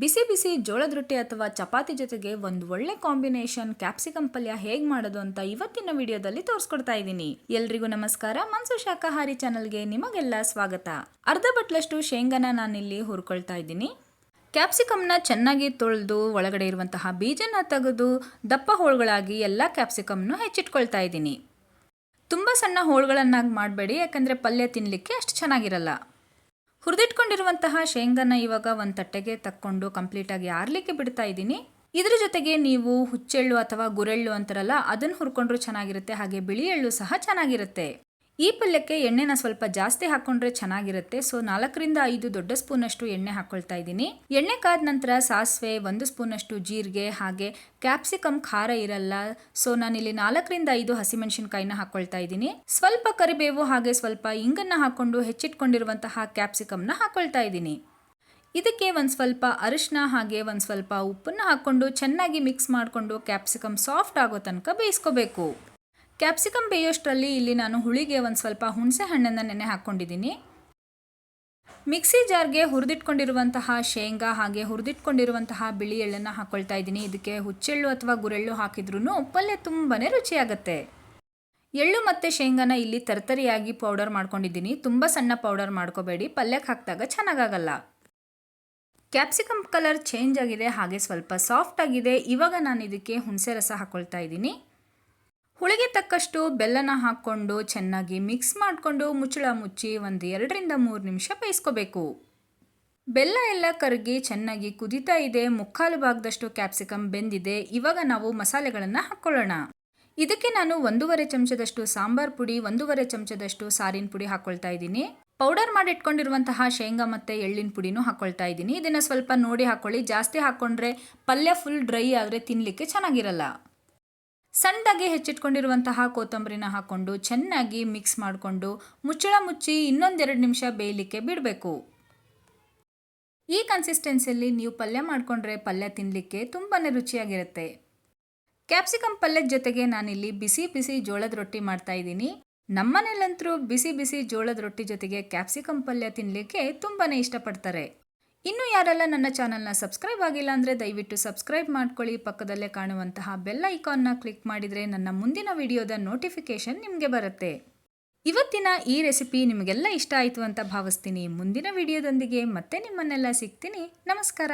ಬಿಸಿ ಬಿಸಿ ಜೋಳದ ರೊಟ್ಟಿ ಅಥವಾ ಚಪಾತಿ ಜೊತೆಗೆ ಒಂದು ಒಳ್ಳೆ ಕಾಂಬಿನೇಷನ್ ಕ್ಯಾಪ್ಸಿಕಮ್ ಪಲ್ಯ ಹೇಗೆ ಮಾಡೋದು ಅಂತ ಇವತ್ತಿನ ವಿಡಿಯೋದಲ್ಲಿ ತೋರಿಸ್ಕೊಡ್ತಾ ಇದ್ದೀನಿ. ಎಲ್ರಿಗೂ ನಮಸ್ಕಾರ. ಮನ್ಸು ಶಾಖಾಹಾರಿ ಚಾನಲ್ಗೆ ನಿಮಗೆಲ್ಲ ಸ್ವಾಗತ. ಅರ್ಧ ಬಟ್ಲಷ್ಟು ಶೇಂಗಾನ ನಾನಿಲ್ಲಿ ಹುರ್ಕೊಳ್ತಾ ಇದ್ದೀನಿ. ಕ್ಯಾಪ್ಸಿಕಮ್ನ ಚೆನ್ನಾಗಿ ತೊಳೆದು ಒಳಗಡೆ ಇರುವಂತಹ ಬೀಜನ ತೆಗೆದು ದಪ್ಪ ಹೋಳುಗಳಾಗಿ ಎಲ್ಲ ಕ್ಯಾಪ್ಸಿಕಮ್ನು ಹೆಚ್ಚಿಟ್ಕೊಳ್ತಾ ಇದ್ದೀನಿ. ತುಂಬ ಸಣ್ಣ ಹೋಳುಗಳನ್ನಾಗಿ ಮಾಡಬೇಡಿ, ಯಾಕಂದರೆ ಪಲ್ಯ ತಿನ್ನಲಿಕ್ಕೆ ಅಷ್ಟು ಚೆನ್ನಾಗಿರಲ್ಲ. ಹುರಿದಿಟ್ಕೊಂಡಿರುವಂತಹ ಶೇಂಗಾನ ಇವಾಗ ಒಂದು ತಟ್ಟೆಗೆ ತಕ್ಕೊಂಡು ಕಂಪ್ಲೀಟಾಗಿ ಆರ್ಲಿಕ್ಕೆ ಬಿಡ್ತಾ ಇದ್ದೀನಿ. ಇದ್ರ ಜೊತೆಗೆ ನೀವು ಹುಚ್ಚೆಳ್ಳು ಅಥವಾ ಗುರೆಳ್ಳು ಅಂತಾರಲ್ಲ, ಅದನ್ನು ಹುರ್ಕೊಂಡ್ರು ಚೆನ್ನಾಗಿರುತ್ತೆ, ಹಾಗೆ ಬಿಳಿ ಎಳ್ಳು ಸಹ ಚೆನ್ನಾಗಿರುತ್ತೆ. ಈ ಪಲ್ಯಕ್ಕೆ ಎಣ್ಣೆನ ಸ್ವಲ್ಪ ಜಾಸ್ತಿ ಹಾಕೊಂಡ್ರೆ ಚೆನ್ನಾಗಿರುತ್ತೆ. ಸೊ, ನಾಲ್ಕರಿಂದ ಐದು ದೊಡ್ಡ ಸ್ಪೂನಷ್ಟು ಎಣ್ಣೆ ಹಾಕೊಳ್ತಾ ಇದ್ದೀನಿ. ಎಣ್ಣೆ ಕಾದ ನಂತರ ಸಾಸಿವೆ, ಒಂದು ಸ್ಪೂನಷ್ಟು ಜೀರಿಗೆ, ಹಾಗೆ ಕ್ಯಾಪ್ಸಿಕಮ್ ಖಾರ ಇರಲ್ಲ. ಸೊ, ನಾನಿಲ್ಲಿ ನಾಲ್ಕರಿಂದ ಐದು ಹಸಿಮೆಣಸಿನಕಾಯಿನ ಹಾಕೊಳ್ತಾ ಇದ್ದೀನಿ. ಸ್ವಲ್ಪ ಕರಿಬೇವು ಹಾಗೆ ಸ್ವಲ್ಪ ಇಂಗನ್ನ ಹಾಕೊಂಡು ಹೆಚ್ಚಿಟ್ಕೊಂಡಿರುವಂತಹ ಕ್ಯಾಪ್ಸಿಕಮ್ನ ಹಾಕೊಳ್ತಾ ಇದ್ದೀನಿ. ಇದಕ್ಕೆ ಒಂದು ಸ್ವಲ್ಪ ಅರಿಶಿನ ಹಾಗೆ ಒಂದು ಸ್ವಲ್ಪ ಉಪ್ಪನ್ನು ಹಾಕ್ಕೊಂಡು ಚೆನ್ನಾಗಿ ಮಿಕ್ಸ್ ಮಾಡಿಕೊಂಡು ಕ್ಯಾಪ್ಸಿಕಮ್ ಸಾಫ್ಟ್ ಆಗೋ ತನಕ ಬೇಯಿಸ್ಕೋಬೇಕು. ಕ್ಯಾಪ್ಸಿಕಮ್ ಬೇಯೋಷ್ಟರಲ್ಲಿ ಇಲ್ಲಿ ನಾನು ಹುಳಿಗೆ ಒಂದು ಸ್ವಲ್ಪ ಹುಣಸೆ ಹಣ್ಣನ್ನು ನೆನೆ ಹಾಕ್ಕೊಂಡಿದ್ದೀನಿ. ಮಿಕ್ಸಿ ಜಾರ್ಗೆ ಹುರಿದಿಟ್ಕೊಂಡಿರುವಂತಹ ಶೇಂಗಾ ಹಾಗೆ ಹುರಿದಿಟ್ಕೊಂಡಿರುವಂತಹ ಬಿಳಿ ಎಳ್ಳನ್ನು ಹಾಕ್ಕೊಳ್ತಾ ಇದ್ದೀನಿ. ಇದಕ್ಕೆ ಹುಚ್ಚೆಳ್ಳು ಅಥವಾ ಗುರೆಳ್ಳು ಹಾಕಿದ್ರೂ ಪಲ್ಯ ತುಂಬಾ ರುಚಿಯಾಗುತ್ತೆ. ಎಳ್ಳು ಮತ್ತು ಶೇಂಗಾನ ಇಲ್ಲಿ ತರ್ತರಿಯಾಗಿ ಪೌಡರ್ ಮಾಡ್ಕೊಂಡಿದ್ದೀನಿ. ತುಂಬ ಸಣ್ಣ ಪೌಡರ್ ಮಾಡ್ಕೋಬೇಡಿ. ಪಲ್ಯಕ್ಕೆ ಹಾಕಿದಾಗ ಚೆನ್ನಾಗಾಗಲ್ಲ. ಕ್ಯಾಪ್ಸಿಕಮ್ ಕಲರ್ ಚೇಂಜ್ ಆಗಿದೆ. ಹಾಗೆ ಸ್ವಲ್ಪ ಸಾಫ್ಟ್ ಆಗಿದೆ. ಇವಾಗ ನಾನು ಇದಕ್ಕೆ ಹುಣಸೆ ರಸ ಹಾಕ್ಕೊಳ್ತಾ ಇದ್ದೀನಿ. ಹುಳಿಗೆ ತಕ್ಕಷ್ಟು ಬೆಲ್ಲನ ಹಾಕ್ಕೊಂಡು ಚೆನ್ನಾಗಿ ಮಿಕ್ಸ್ ಮಾಡಿಕೊಂಡು ಮುಚ್ಚಳ ಮುಚ್ಚಿ ಒಂದು ಎರಡರಿಂದ ಮೂರು ನಿಮಿಷ ಬೇಯಿಸ್ಕೋಬೇಕು. ಬೆಲ್ಲ ಎಲ್ಲ ಕರಗಿ ಚೆನ್ನಾಗಿ ಕುದೀತಾ ಇದೆ, ಮುಕ್ಕಾಲು ಭಾಗದಷ್ಟು ಕ್ಯಾಪ್ಸಿಕಮ್ ಬೆಂದಿದೆ, ಇವಾಗ ನಾವು ಮಸಾಲೆಗಳನ್ನು ಹಾಕ್ಕೊಳ್ಳೋಣ. ಇದಕ್ಕೆ ನಾನು ಒಂದೂವರೆ ಚಮಚದಷ್ಟು ಸಾಂಬಾರ್ ಪುಡಿ, ಒಂದೂವರೆ ಚಮಚದಷ್ಟು ಸಾರಿನ ಪುಡಿ ಹಾಕ್ಕೊಳ್ತಾ ಇದ್ದೀನಿ. ಪೌಡರ್ ಮಾಡಿ ಇಟ್ಕೊಂಡಿರುವಂತಹ ಶೇಂಗಾ ಮತ್ತು ಎಳ್ಳಿನ ಪುಡಿನೂ ಹಾಕ್ಕೊಳ್ತಾ ಇದ್ದೀನಿ. ಇದನ್ನು ಸ್ವಲ್ಪ ನೋಡಿ ಹಾಕ್ಕೊಳ್ಳಿ. ಜಾಸ್ತಿ ಹಾಕ್ಕೊಂಡ್ರೆ ಪಲ್ಯ ಫುಲ್ ಡ್ರೈ ಆದರೆ ತಿನ್ನಲಿಕ್ಕೆ ಚೆನ್ನಾಗಿರಲ್ಲ. ಸಣ್ಣದಾಗಿ ಹೆಚ್ಚಿಟ್ಕೊಂಡಿರುವಂತಹ ಕೊತ್ತಂಬರಿನ ಹಾಕ್ಕೊಂಡು ಚೆನ್ನಾಗಿ ಮಿಕ್ಸ್ ಮಾಡಿಕೊಂಡು ಮುಚ್ಚಳ ಮುಚ್ಚಿ ಇನ್ನೊಂದೆರಡು ನಿಮಿಷ ಬೇಯಲಿಕ್ಕೆ ಬಿಡಬೇಕು. ಈ ಕನ್ಸಿಸ್ಟೆನ್ಸಿಯಲ್ಲಿ ನೀವು ಪಲ್ಯ ಮಾಡಿಕೊಂಡ್ರೆ ಪಲ್ಯ ತಿನ್ನಲಿಕ್ಕೆ ತುಂಬಾ ರುಚಿಯಾಗಿರುತ್ತೆ. ಕ್ಯಾಪ್ಸಿಕಮ್ ಪಲ್ಯದ ಜೊತೆಗೆ ನಾನಿಲ್ಲಿ ಬಿಸಿ ಬಿಸಿ ಜೋಳದ ರೊಟ್ಟಿ ಮಾಡ್ತಾ ಇದ್ದೀನಿ. ನಮ್ಮನೇಲಂತರೂ ಬಿಸಿ ಬಿಸಿ ಜೋಳದ ರೊಟ್ಟಿ ಜೊತೆಗೆ ಕ್ಯಾಪ್ಸಿಕಮ್ ಪಲ್ಯ ತಿನ್ನಲಿಕ್ಕೆ ತುಂಬಾ ಇಷ್ಟಪಡ್ತಾರೆ. ಇನ್ನು ಯಾರೆಲ್ಲ ನನ್ನ ಚಾನಲ್ನ ಸಬ್ಸ್ಕ್ರೈಬ್ ಆಗಿಲ್ಲ ಅಂದರೆ ದಯವಿಟ್ಟು ಸಬ್ಸ್ಕ್ರೈಬ್ ಮಾಡ್ಕೊಳ್ಳಿ. ಪಕ್ಕದಲ್ಲೇ ಕಾಣುವಂತಹ ಬೆಲ್ ಐಕಾನ್ನ ಕ್ಲಿಕ್ ಮಾಡಿದರೆ ನನ್ನ ಮುಂದಿನ ವಿಡಿಯೋದ ನೋಟಿಫಿಕೇಷನ್ ನಿಮಗೆ ಬರುತ್ತೆ. ಇವತ್ತಿನ ಈ ರೆಸಿಪಿ ನಿಮಗೆಲ್ಲ ಇಷ್ಟ ಆಯಿತು ಅಂತ ಭಾವಿಸ್ತೀನಿ. ಮುಂದಿನ ವಿಡಿಯೋದೊಂದಿಗೆ ಮತ್ತೆ ನಿಮ್ಮನ್ನೆಲ್ಲ ಸಿಗ್ತೀನಿ. ನಮಸ್ಕಾರ.